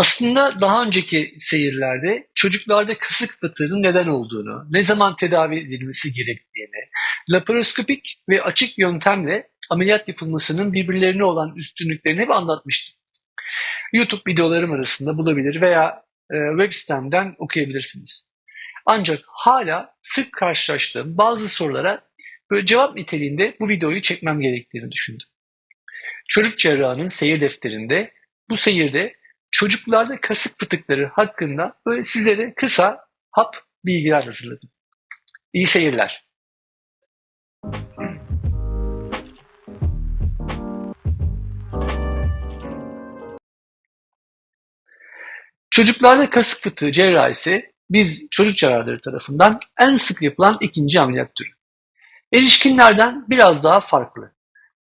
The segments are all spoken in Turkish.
Aslında daha önceki seyirlerde çocuklarda kasık fıtığının neden olduğunu, ne zaman tedavi edilmesi gerektiğini, laparoskopik ve açık yöntemle ameliyat yapılmasının birbirlerine olan üstünlüklerini hep anlatmıştım. YouTube videolarım arasında bulabilir veya e, web sitemden okuyabilirsiniz. Ancak hala sık karşılaştığım bazı sorulara böyle cevap niteliğinde bu videoyu çekmem gerektiğini düşündüm. Çocuk cerrahının seyir defterinde bu seyirde çocuklarda kasık fıtıkları hakkında böyle sizlere kısa hap bilgiler hazırladım. İyi seyirler. Çocuklarda kasık fıtığı cerrahisi biz çocuk cerrahları tarafından en sık yapılan ikinci ameliyat türü. Erişkinlerden biraz daha farklı.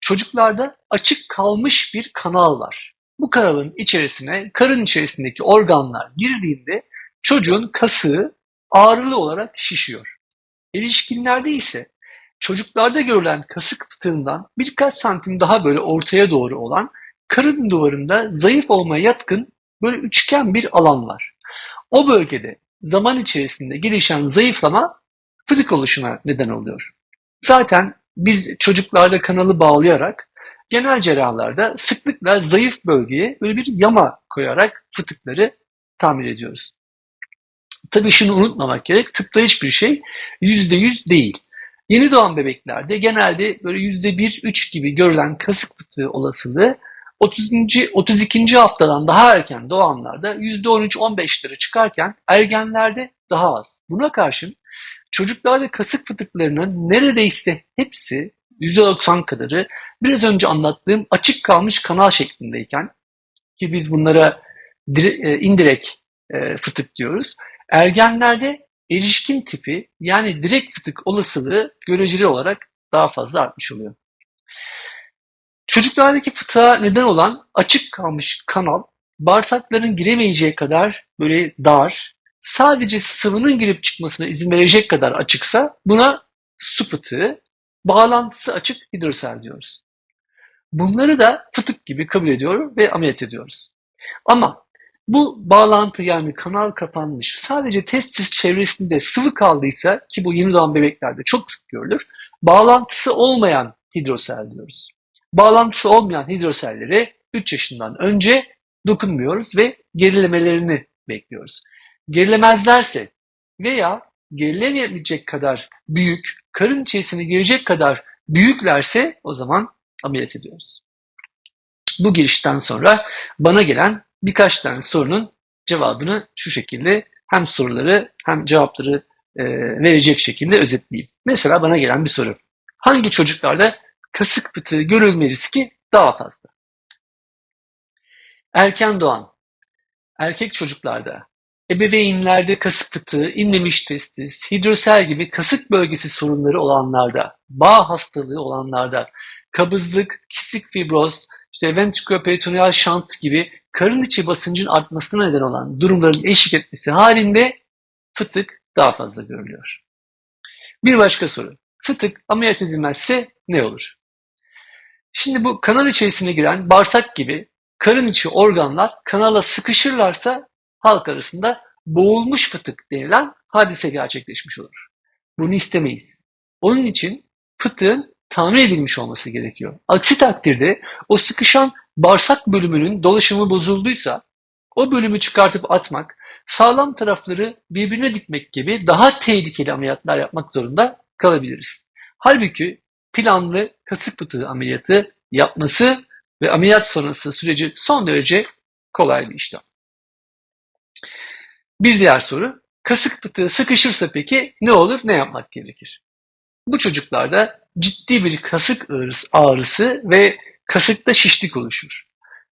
Çocuklarda açık kalmış bir kanal var. Bu kanalın içerisine karın içerisindeki organlar girdiğinde çocuğun kasığı ağrılı olarak şişiyor. Erişkinlerde ise çocuklarda görülen kasık fıtığından birkaç santim daha böyle ortaya doğru olan karın duvarında zayıf olmaya yatkın böyle üçgen bir alan var. O bölgede zaman içerisinde gelişen zayıflama fıtık oluşuna neden oluyor. Zaten biz çocuklarda kanalı bağlayarak genel cerrahlarda sıklıkla zayıf bölgeye böyle bir yama koyarak fıtıkları tamir ediyoruz. Tabii şunu unutmamak gerek, tıpta hiçbir şey yüzde yüz değil. Yeni doğan bebeklerde genelde böyle yüzde bir, üç gibi görülen kasık fıtığı olasılığı 30. 32. haftadan daha erken doğanlarda %13-15'lere çıkarken ergenlerde daha az. Buna karşın çocuklarda kasık fıtıklarının neredeyse hepsi %90 kadarı biraz önce anlattığım açık kalmış kanal şeklindeyken ki biz bunlara e, indirekt e, fıtık diyoruz. Ergenlerde erişkin tipi yani direkt fıtık olasılığı göreceli olarak daha fazla artmış oluyor. Çocuklardaki fıtığa neden olan açık kalmış kanal bağırsakların giremeyeceği kadar böyle dar, sadece sıvının girip çıkmasına izin verecek kadar açıksa buna su fıtığı, bağlantısı açık hidrosel diyoruz. Bunları da fıtık gibi kabul ediyor ve ameliyat ediyoruz. Ama bu bağlantı yani kanal kapanmış sadece testis çevresinde sıvı kaldıysa ki bu yeni doğan bebeklerde çok sık görülür. Bağlantısı olmayan hidrosel diyoruz. Bağlantısı olmayan hidrosellere 3 yaşından önce dokunmuyoruz ve gerilemelerini bekliyoruz. Gerilemezlerse veya gerilemeyecek kadar büyük, karın içerisine girecek kadar büyüklerse o zaman ameliyat ediyoruz. Bu girişten sonra bana gelen birkaç tane sorunun cevabını şu şekilde hem soruları hem cevapları e, verecek şekilde özetleyeyim. Mesela bana gelen bir soru. Hangi çocuklarda kasık fıtığı görülme riski daha fazla? Erken doğan, erkek çocuklarda, ebeveynlerde kasık fıtığı, inmemiş testis, hidrosel gibi kasık bölgesi sorunları olanlarda, bağ hastalığı olanlarda, kabızlık, kisik fibroz, işte ventrikoperitoneal şant gibi karın içi basıncın artmasına neden olan durumların eşlik etmesi halinde fıtık daha fazla görülüyor. Bir başka soru. Fıtık ameliyat edilmezse ne olur? Şimdi bu kanal içerisine giren bağırsak gibi karın içi organlar kanala sıkışırlarsa halk arasında boğulmuş fıtık denilen hadise gerçekleşmiş olur. Bunu istemeyiz. Onun için fıtığın tamir edilmiş olması gerekiyor. Aksi takdirde o sıkışan bağırsak bölümünün dolaşımı bozulduysa o bölümü çıkartıp atmak, sağlam tarafları birbirine dikmek gibi daha tehlikeli ameliyatlar yapmak zorunda kalabiliriz. Halbuki planlı kasık fıtığı ameliyatı yapması ve ameliyat sonrası süreci son derece kolay bir işlem. Bir diğer soru, kasık fıtığı sıkışırsa peki ne olur, ne yapmak gerekir? Bu çocuklarda ciddi bir kasık ağrısı ve kasıkta şişlik oluşur.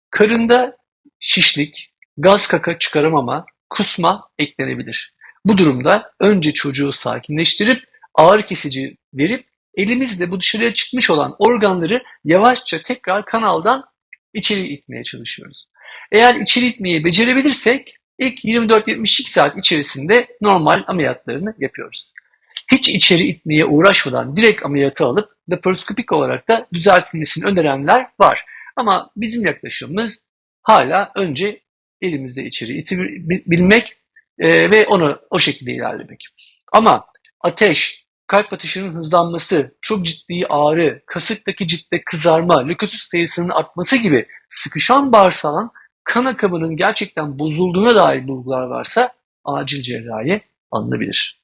Karında şişlik, gaz kaka çıkaramama, kusma eklenebilir. Bu durumda önce çocuğu sakinleştirip ağrı kesici verip elimizle bu dışarıya çıkmış olan organları yavaşça tekrar kanaldan içeri itmeye çalışıyoruz. Eğer içeri itmeyi becerebilirsek ilk 24-72 saat içerisinde normal ameliyatlarını yapıyoruz. Hiç içeri itmeye uğraşmadan direkt ameliyatı alıp laparoskopik olarak da düzeltilmesini önerenler var. Ama bizim yaklaşımımız hala önce elimizde içeri itebilmek e, ve onu o şekilde ilerlemek. Ama ateş, kalp atışının hızlanması, çok ciddi ağrı, kasıktaki ciltte kızarma, lökosit sayısının artması gibi sıkışan bağırsağın kan akımının gerçekten bozulduğuna dair bulgular varsa acil cerrahi alınabilir.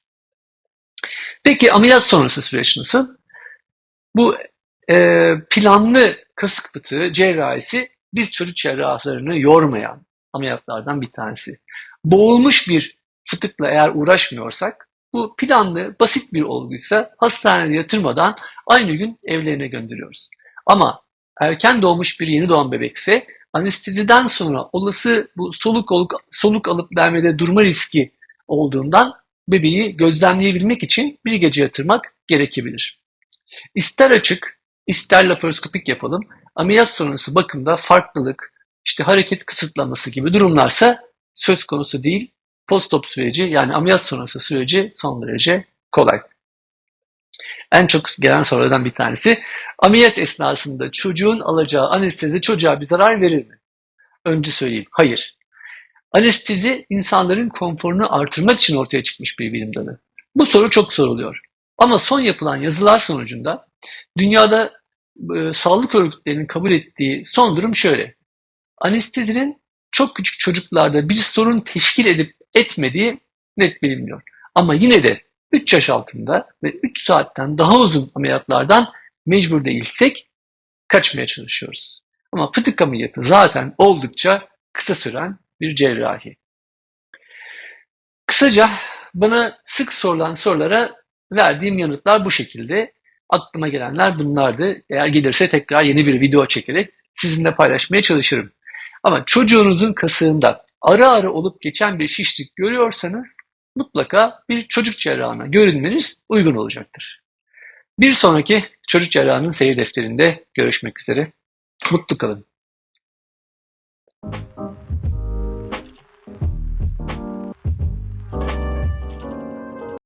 Peki ameliyat sonrası süreç nasıl? Bu e, planlı kasık fıtığı cerrahisi biz çocuk cerrahlarını yormayan ameliyatlardan bir tanesi. Boğulmuş bir fıtıkla eğer uğraşmıyorsak bu planlı basit bir olguysa hastanede yatırmadan aynı gün evlerine gönderiyoruz. Ama erken doğmuş bir yeni doğan bebekse anesteziden sonra olası bu soluk olup, soluk alıp vermede durma riski olduğundan bebeği gözlemleyebilmek için bir gece yatırmak gerekebilir. İster açık, ister laparoskopik yapalım. Ameliyat sonrası bakımda farklılık, işte hareket kısıtlaması gibi durumlarsa söz konusu değil. Postop süreci yani ameliyat sonrası süreci son derece kolay. En çok gelen sorulardan bir tanesi ameliyat esnasında çocuğun alacağı anestezi çocuğa bir zarar verir mi? Önce söyleyeyim. Hayır. Anestezi insanların konforunu artırmak için ortaya çıkmış bir bilim dalı. Bu soru çok soruluyor. Ama son yapılan yazılar sonucunda dünyada e, sağlık örgütlerinin kabul ettiği son durum şöyle. Anestezinin çok küçük çocuklarda bir sorun teşkil edip etmediği net bilinmiyor. Ama yine de 3 yaş altında ve 3 saatten daha uzun ameliyatlardan mecbur değilsek kaçmaya çalışıyoruz. Ama fıtık ameliyatı zaten oldukça kısa süren bir cerrahi. Kısaca bana sık sorulan sorulara verdiğim yanıtlar bu şekilde. Aklıma gelenler bunlardı. Eğer gelirse tekrar yeni bir video çekerek sizinle paylaşmaya çalışırım. Ama çocuğunuzun kasığında ara ara olup geçen bir şişlik görüyorsanız mutlaka bir çocuk cerrahına görünmeniz uygun olacaktır. Bir sonraki çocuk cerrahının seyir defterinde görüşmek üzere. Mutlu kalın.